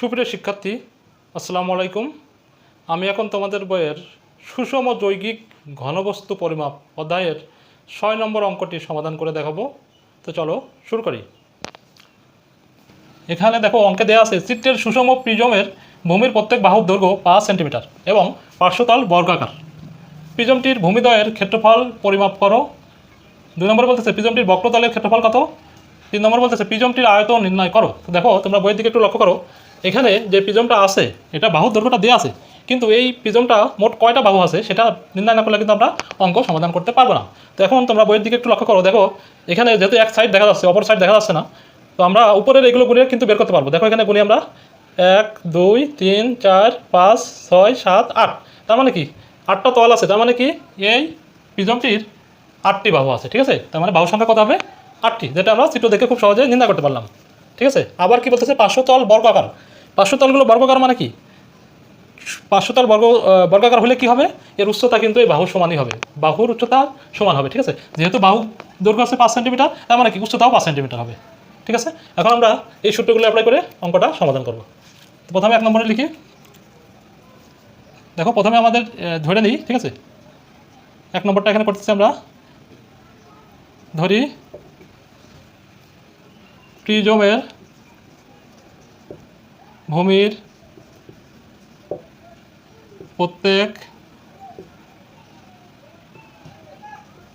সুপ্রিয় শিক্ষার্থী, আসসালামু আলাইকুম। আমি এখন তোমাদের বইয়ের সুষম যৌগিক ঘনবস্তু পরিমাপ অধ্যায়ের ছয় নম্বর অঙ্কটি সমাধান করে দেখাবো। তো চলো শুরু করি। এখানে দেখো অঙ্কে দেওয়া আছে, চিত্রের সুষম প্রিজমের ভূমির প্রত্যেক বাহুর দৈর্ঘ্য পাঁচ সেন্টিমিটার এবং পার্শ্বতল বর্গাকার। প্রিজমটির ভূমিদয়ের ক্ষেত্রফল পরিমাপ করো। দুই নম্বর বলতেছে, প্রিজমটির বক্রতলের ক্ষেত্রফল কত? তিন নম্বর বলতেছে, প্রিজমটির আয়তন নির্ণয় করো। দেখো, তোমরা বইয়ের দিকে একটু লক্ষ্য করো। এখানে যে প্রিজমটা আছে, এটা বাহুর দৈর্ঘ্যটা দেওয়া আছে, কিন্তু এই প্রিজমটা মোট কয়টা বাহু আছে সেটা নির্ণয় না করলে কিন্তু আমরা অঙ্ক সমাধান করতে পারব না। তো এখন তোমরা বইয়ের দিকে একটু লক্ষ্য করো, দেখো, এখানে যেহেতু এক সাইড দেখা যাচ্ছে, অপর সাইড দেখা যাচ্ছে না, তো আমরা উপরের এগুলো গুণে কিন্তু বের করতে পারব। দেখো, এখানে গুণি আমরা এক, দুই, তিন, চার, পাঁচ, ছয়, সাত, আট, তার মানে কি? আটটা তল আছে, তার মানে কি? এই প্রিজমটির আটটি বাহু আছে, ঠিক আছে? তার মানে বাহু সংখ্যা কত হবে? আটটি, যেটা আমরা চিত্র দেখে খুব সহজে নির্ণয় করতে পারলাম, ঠিক আছে? আবার কি বলতেছে? পাঁচশো তল বর্গাকার। পাঁচশো তলগুলো বর্গাকার মানে কি? পাঁচশো তল বর্গ বর্গাকার হলে কি হবে? এর উচ্চতা কিন্তু এই বাহুর সমানই হবে। বাহুর উচ্চতা সমান হবে, ঠিক আছে? যেহেতু বাহু দৈর্ঘ্য আছে পাঁচ সেন্টিমিটার, তার মানে কি? উচ্চতাও পাঁচ সেন্টিমিটার হবে, ঠিক আছে? এখন আমরা এই সূত্রগুলো অ্যাপ্লাই করে অঙ্কটা সমাধান করব। প্রথমে এক নম্বরে লিখি। দেখো, প্রথমে আমাদের ধরে নিই, ঠিক আছে? এক নম্বরটা এখানে করতেছি আমরা। ধরি, প্রিজমের ভূমির প্রত্যেক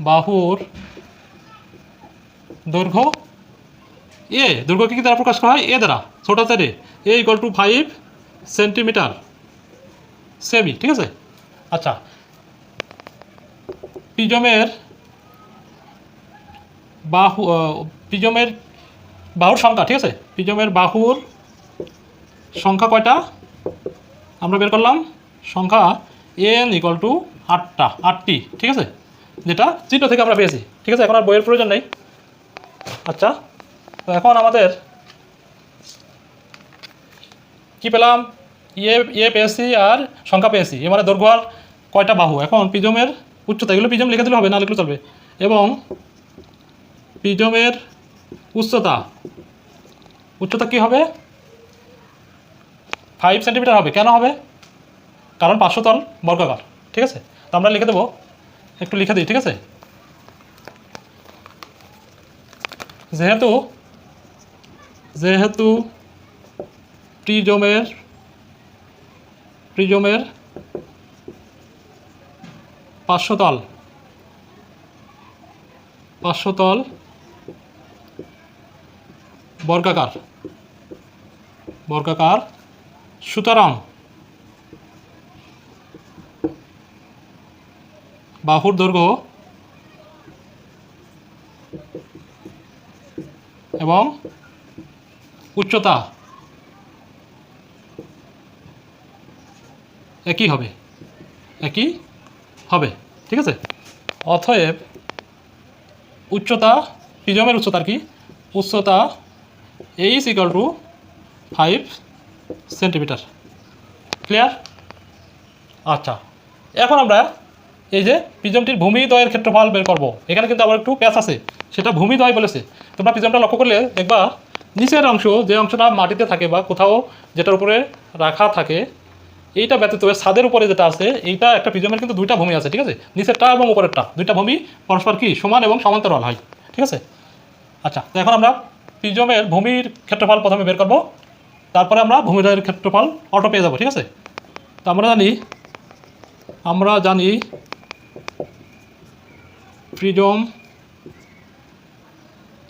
বাহুর দৈর্ঘ্য এ দৈর্ঘ্যকে কি দ্বারা প্রকাশ করা হয়? এ দ্বারা। ছোট হাতের a equal to five centimetre semi ঠিক আছে? আচ্ছা। পিজমের বাহু পিজমের বাহুর সংখ্যা, ঠিক আছে? পিজমের বাহুর সংখ্যা কয়টা? আমরা বের করলাম সংখ্যা এন ইকুয়াল টু আটটা, আটটি, ঠিক আছে? যেটা চিত্র থেকে আমরা পেয়েছি, ঠিক আছে? এখন আর বইয়ের প্রয়োজন নেই। আচ্ছা তো এখন আমাদের কি পেলাম? ইয়ে ইয়ে পেয়েছি আর সংখ্যা পেয়েছি। এ মানে দৈর্ঘ্য কয়টা বাহু? এখন পিজমের উচ্চতা, এগুলো পিজম লিখে দিলে হবে, না লিখলে চলবে। এবং পিজমের উচ্চতা উচ্চতা কি হবে? ফাইভ সেন্টিমিটার হবে। কেন হবে? কারণ পাঁচশো তল বর্গাকার, ঠিক আছে? তো আমরা লিখে দেবো, একটু লিখে দিই, ঠিক আছে? যেহেতু যেহেতু প্রিজমের প্রিজমের পাঁচশো তল পাঁচশো তল বর্গাকার বর্গাকার সুতরাং বাহুর দৈর্ঘ্য এবং উচ্চতা একই হবে একই হবে, ঠিক আছে? অতএব উচ্চতা প্রিজমের উচ্চতার কি? উচ্চতা h equal to five centimetre. Clear আচ্ছা। এখন আমরা এই যে প্রিজমটির ভূমিদয়ের ক্ষেত্রফল বের করব। এখানে কিন্তু আবার একটু প্যাচ আছে। সেটা ভূমিদয় বলেছে। তোমরা প্রিজমটা লক্ষ্য করলে দেখবা, নিচের অংশ যে অংশটা মাটিতে থাকে বা কোথাও যেটার উপরে রাখা থাকে, এইটা ব্যতীত ছাদের উপরে যেটা আছে, এইটা একটা প্রিজমের কিন্তু দুইটা ভূমি আছে, ঠিক আছে? নিচেরটা এবং উপরেরটা। দুইটা ভূমি পরস্পর কি? সমান এবং সমান্তরাল হয়, ঠিক আছে? আচ্ছা তো এখন আমরা প্রিজমের ভূমির ক্ষেত্রফল প্রথমে বের করব। তারপরে আমরা ভূমিদয়ের ক্ষেত্রফল অটো পেয়ে যাব, ঠিক আছে? তো আমরা জানি আমরা জানি প্রিজম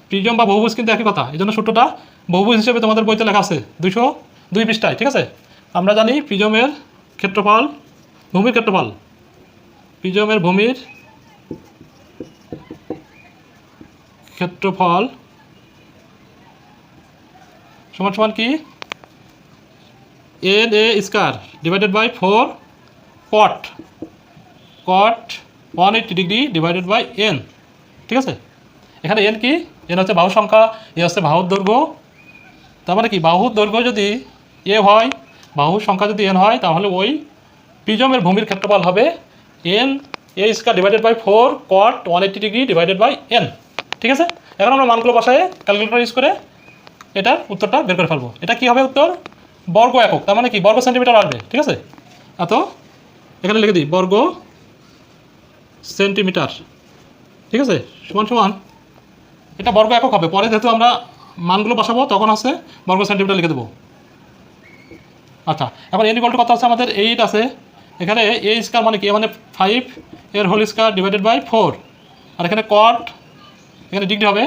প্রিজম বা বহুভুজ কিন্তু একই কথা। এই জন্য সূত্রটা বহুভুজ হিসেবে তোমাদের বইতে লেখা আছে দুশো দুই পৃষ্ঠায়, ঠিক আছে? আমরা জানি প্রিজমের ক্ষেত্রফল, ভূমির ক্ষেত্রফল প্রিজমের ভূমির ক্ষেত্রফল সমান সমান কি? N a square divided by four cot cot one eighty degree divided by n ঠিক আছে? এখানে এন কি? এন হচ্ছে বাহু সংখ্যা এ হচ্ছে বাহুর দৈর্ঘ্য। তার মানে কি? বাহুর দৈর্ঘ্য যদি এ হয়, বাহুর সংখ্যা যদি এন হয়, তাহলে ওই প্রিজমের ভূমির ক্ষেত্রফল হবে n a square divided by four cot one eighty degree divided by n ঠিক আছে? এখন আমরা মানগুলো বসায় ক্যালকুলেটর ইউজ করে এটার উত্তরটা বের করে ফেলব। এটা কি হবে উত্তর? বর্গ একক, তার মানে কি? বর্গ সেন্টিমিটার আসবে, ঠিক আছে? এত? এখানে লিখে দিই, বর্গ সেন্টিমিটার, ঠিক আছে? সমান সমান। এটা বর্গ একক হবে। পরে যেহেতু আমরা মানগুলো বসাবো, তখন আছে বর্গ সেন্টিমিটার লিখে দেবো। আচ্ছা এখন এন ইকুয়াল টু কত আছে আমাদের? এইট আছে। এখানে এ স্কোয়ার মানে কি? মানে ফাইভ এর whole square divided by four আর এখানে কট এখানে ডিগ্রি হবে।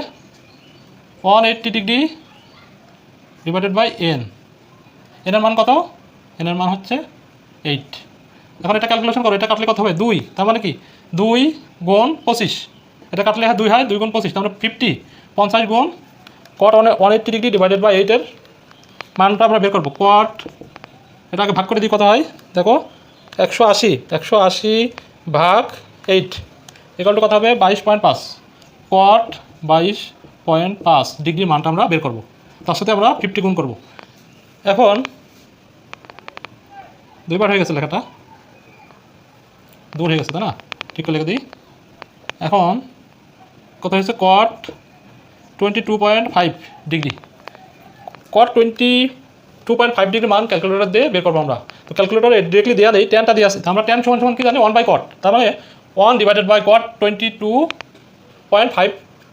One eighty degree divided by n এনের মান কত? এনের মান হচ্ছে এইট এখন এটা ক্যালকুলেশন করো, এটা কাটলে কত হবে? দুই। তার মানে কি? দুই গুণ পঁচিশ। এটা কাটলে হয়, দুই হয়, দুই গুণ পঁচিশ। তার মানে ফিফটি পঞ্চাশ গুণ cot one one eighty degree divided by এইটের মানটা আমরা বের করব। কট এটাকে ভাগ করে দিই কত হয়? দেখো, একশো আশি। একশো আশি ভাগ এইট এগুলো কত হবে? বাইশ পয়েন্ট পাঁচ। কট বাইশ পয়েন্ট পাঁচ ডিগ্রি মানটা আমরা বের করব। তার সাথে আমরা ফিফটি গুণ করব। এখন দুইবার হয়ে গেছে লেখাটা। দূর হয়ে গেছে, তাই না? ঠিক করে লিখে দিই এখন কত হয়েছে cot twenty two point five degree cot twenty two point five degree মান ক্যালকুলেটর দিয়ে বের করব আমরা। তো ক্যালকুলেটরে ডিরেক্টলি দেওয়া নেই টেনটা দিয়ে তো আমরা টেন সমান সমান কি জানি? ওয়ান বাই কট তার মানে one divided by cot twenty two point five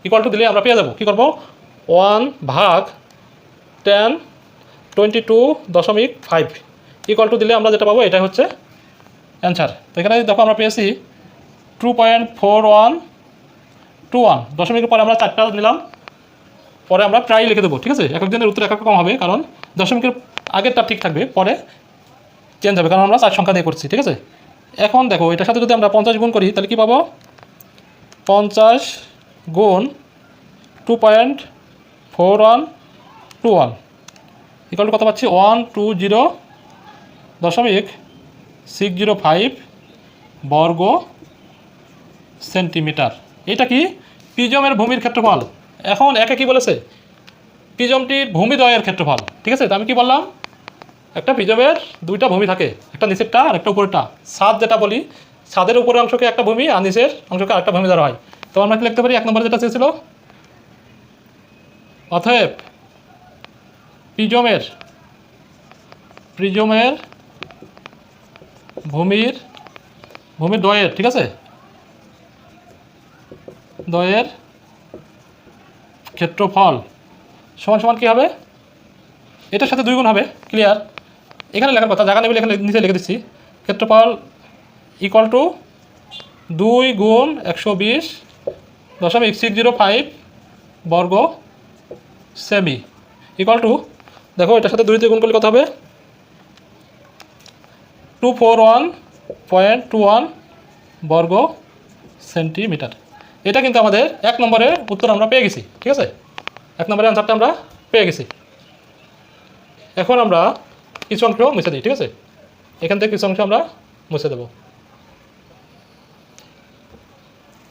equal to দিলে আমরা পেয়ে যাব। কী করব? ওয়ান ভাগ টেন টোয়েন্টি টু দশমিক ফাইভ ইকুয়াল টু দিলে আমরা যেটা পাবো এটা হচ্ছে অ্যান্সার তো এখানে দেখো আমরা পেয়েছি two point four one two one দশমিকের পরে আমরা চারটা নিলাম, পরে আমরা প্রায় লিখে দেবো, ঠিক আছে? এক একজনের উত্তর এক এক রকম হবে, কারণ দশমিকের আগেরটা ঠিক থাকবে, পরে চেঞ্জ হবে, কারণ আমরা চার সংখ্যা দিয়ে করছি, ঠিক আছে? এখন দেখো, এটার সাথে যদি আমরা পঞ্চাশ গুণ করি, তাহলে কী পাবো? পঞ্চাশ গুণ two point four one two one equal কত পাচ্ছি? ওয়ান টু জিরো দশমিক সিক্স জিরো ফাইভ বর্গ সেন্টিমিটার। এটা কি পিজমের ভূমির ক্ষেত্রফল? এখন একে কি বলেছে? পিজমটির ভূমিদয়ের ক্ষেত্রফল। ঠিক আছে, তো আমি কি বললাম? একটা পিজমের দুইটা ভূমি থাকে, একটা নিচেরটা আর একটা উপরেরটা। ছাদ যেটা বলি ছাদের উপরের অংশকে একটা ভূমি আর নিচের অংশকে আরেকটা ভূমি ধরা হয়। তো আমরা কি লিখতে পারি? এক নম্বরে যেটা চেয়েছিল? অতএব প্রিজমের প্রিজমের ভূমির ভূমির দয়ের, ঠিক আছে? দয়ের ক্ষেত্রফল সমান সমান কী হবে? এটার সাথে দুই গুণ হবে ক্লিয়ার এখানে লেখার কথা, জায়গা নেবে এখানে নিচে লিখে দিচ্ছি। ক্ষেত্রফল ইকুয়াল টু দুই গুণ একশো বিশ দশমিক সিক্স জিরো ফাইভ বর্গ সেমি ইকুয়াল টু দেখো, এটার সাথে দুই দিয়ে গুণ করলে কত হবে? Two four one point two one বর্গ সেন্টিমিটার। এটা কিন্তু আমাদের এক নম্বরের উত্তর আমরা পেয়ে গেছি, ঠিক আছে? এক নম্বরের অ্যান্সারটা আমরা পেয়ে গেছি। এখন আমরা কিছু অংশ মুছে দিই, ঠিক আছে? এখান থেকে কিছু অংশ আমরা মুছে দেব।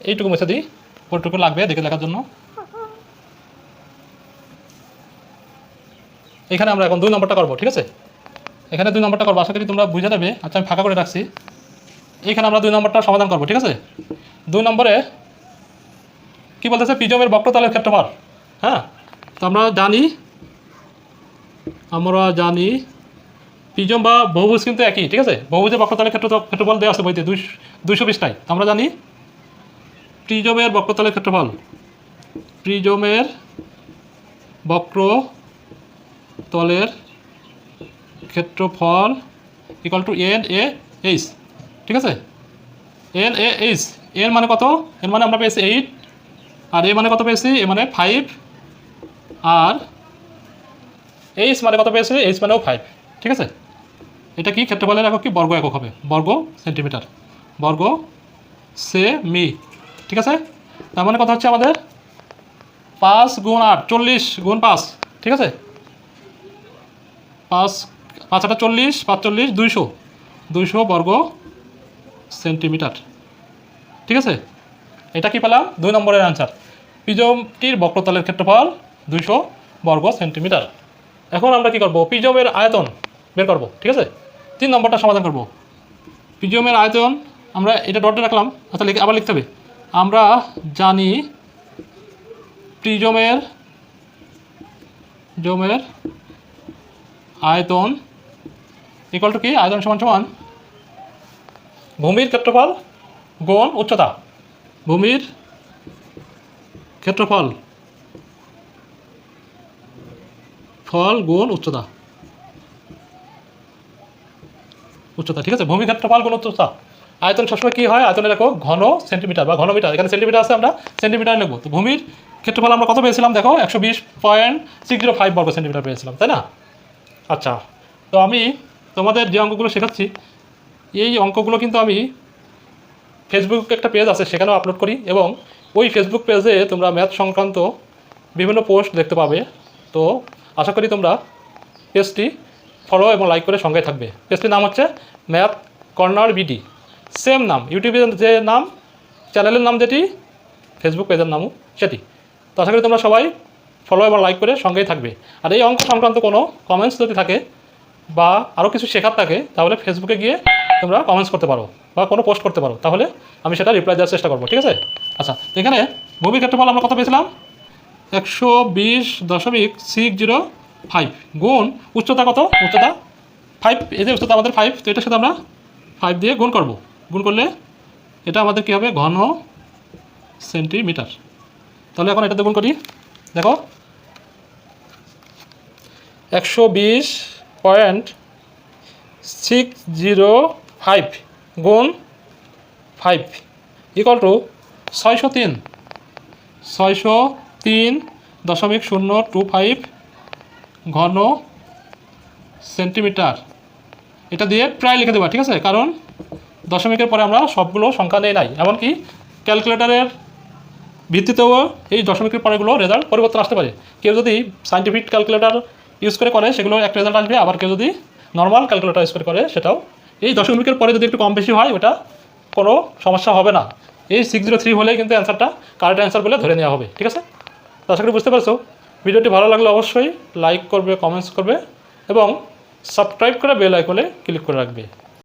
এইটুকু মুছে দিই কোটটুকু লাগবে দেখে লেখার জন্য। এখানে আমরা এখন দুই নম্বরটা করব, ঠিক আছে? এখানে দুই নম্বরটা করব। আশা করি তোমরা বুঝে যাবে। আচ্ছা আমি ফাঁকা করে রাখছি। এইখানে আমরা দুই নম্বরটা সমাধান করব, ঠিক আছে? দুই নম্বরে কি বলতেছে? পিজমের বক্রতলের ক্ষেত্রফল। হ্যাঁ? তো আমরা জানি আমরা জানি পিজম বা বহুভুজ কিন্তু একই, ঠিক আছে? বহুভুজের বক্রতলের ক্ষেত্র ক্ষেত্রফল দেওয়া আছে বইতে, দুই দুইশো বিশটাই তো আমরা জানি প্রিজমের বক্রতলের ক্ষেত্রফল। প্রিজমের বক্র তলের ক্ষেত্রফল equal to n a h ঠিক আছে? এন এ এইচ এর মানে কত? এর মানে আমরা পেয়েছি এইট আর এ মানে কত পেয়েছি? এ মানে ফাইভ আর এইচ মানে কত পেয়েছি? এইচ মানেও ফাইভ ঠিক আছে? এটা কি? ক্ষেত্রফলের একক কি? বর্গ একক হবে। বর্গ সেন্টিমিটার। বর্গ সে মি, ঠিক আছে? তার মানে কথা হচ্ছে আমাদের? পাঁচ গুণ আট, চল্লিশ গুণ পাঁচ, ঠিক আছে? পাঁচ পাঁচ আটা চল্লিশ পাঁচ চল্লিশ দুইশো। দুইশো বর্গ সেন্টিমিটার। ঠিক আছে? এটা কি পেলাম? দুই নম্বরের অ্যান্সার পিজমটির বক্রতলের ক্ষেত্রফল দুইশো বর্গ সেন্টিমিটার। এখন আমরা কি করব? পিজমের আয়তন বের করব। ঠিক আছে? তিন নম্বরটা সমাধান করব। পিজমের আয়তন, আমরা এটা ডটে রাখলাম আচ্ছা লিখে আবার লিখতে হবে। আমরা জানি প্রিজমের জমের আয়তন ইকুয়াল টু কি? আয়তন সমান সমান ভূমির ক্ষেত্রফল গুণ উচ্চতা। ভূমির ক্ষেত্রফল ফল গুণ উচ্চতা। উচ্চতা, ঠিক আছে? ভূমি ক্ষেত্রফল গুণ উচ্চতা। আয়তন সবসময় কী হয়? আয়তনে দেখো ঘন সেন্টিমিটার বা ঘনমিটার। এখানে সেন্টিমিটার আছে আমরা সেন্টিমিটার নেব। তো ভূমির ক্ষেত্রফল আমরা কত পেয়েছিলাম? দেখো, একশো বিশ পয়েন্ট সিক্স জিরো ফাইভ বর্গ সেন্টিমিটার পেয়েছিলাম, তাই না? আচ্ছা তো আমি তোমাদের যে অঙ্কগুলো শেখাচ্ছি, এই অঙ্কগুলো কিন্তু আমি ফেসবুক একটা পেজ আছে, সেখানেও আপলোড করি এবং ওই ফেসবুক পেজে তোমরা ম্যাথ সংক্রান্ত বিভিন্ন পোস্ট দেখতে পাবে। তো আশা করি তোমরা পেজটি ফলো এবং লাইক করে সঙ্গে থাকবে। পেজটির নাম হচ্ছে ম্যাথ কর্নার বিডি সেম নাম ইউটিউবের যে নাম চ্যানেলের নাম যেটি ফেসবুক পেজের নামও সেটি। তো আশা করি তোমরা সবাই ফলো এবং লাইক করে সঙ্গেই থাকবে। আর এই অঙ্ক সংক্রান্ত কোনো কমেন্টস যদি থাকে বা আরও কিছু শেখার থাকে, তাহলে ফেসবুকে গিয়ে তোমরা কমেন্টস করতে পারো বা কোনো পোস্ট করতে পারো। তাহলে আমি সেটা রিপ্লাই দেওয়ার চেষ্টা করব, ঠিক আছে? আচ্ছা এখানে ভূমির ক্ষেত্রফল আমরা কত পেয়েছিলাম? একশো বিশ দশমিক সিক্স জিরো ফাইভ গুণ উচ্চতা কত? উচ্চতা ফাইভ এই যে উচ্চতা আমাদের ফাইভ তো এটার সাথে আমরা ফাইভ দিয়ে গুণ করব। গুণ করলে এটা আমাদের কী হবে? ঘন সেন্টিমিটার তাহলে এখন এটাতে গুণ করি। দেখো একশো বিশ পয়েন্ট সিক্স জিরো ফাইভ গুণ ফাইভ ইকুয়াল টু ছয়শো তিন। ছয়শো তিন দশমিক শূন্য টু ফাইভ ঘন সেন্টিমিটার। এটা দিয়ে প্রায় লিখে দেবা, ঠিক আছে? কারণ দশমিকের পরে আমরা সবগুলো সংখ্যা নেই, নাই। এমনকি ক্যালকুলেটারের ভিত্তিতেও এই দশমিকের পরেগুলো রেজাল্ট পরিবর্তন আসতে পারে। কেউ যদি সাইন্টিফিক ক্যালকুলেটর ইউজ করে করে সেগুলো একটা রেজাল্ট আসবে। আবার কেউ যদি নর্মাল ক্যালকুলেটার ইউজ করে করে, সেটাও। এই দশমিকের পরে যদি একটু কম বেশি হয়, ওটা কোনো সমস্যা হবে না। এই সিক্স জিরো থ্রি হলে কিন্তু অ্যান্সারটা কারেক্ট অ্যান্সার বলে ধরে নেওয়া হবে, ঠিক আছে? আশা করি বুঝতে পারছ। ভিডিওটি ভালো লাগলে অবশ্যই লাইক করবে কমেন্টস করবে, এবং সাবস্ক্রাইব করে বেল আইকনে ক্লিক করে রাখবে।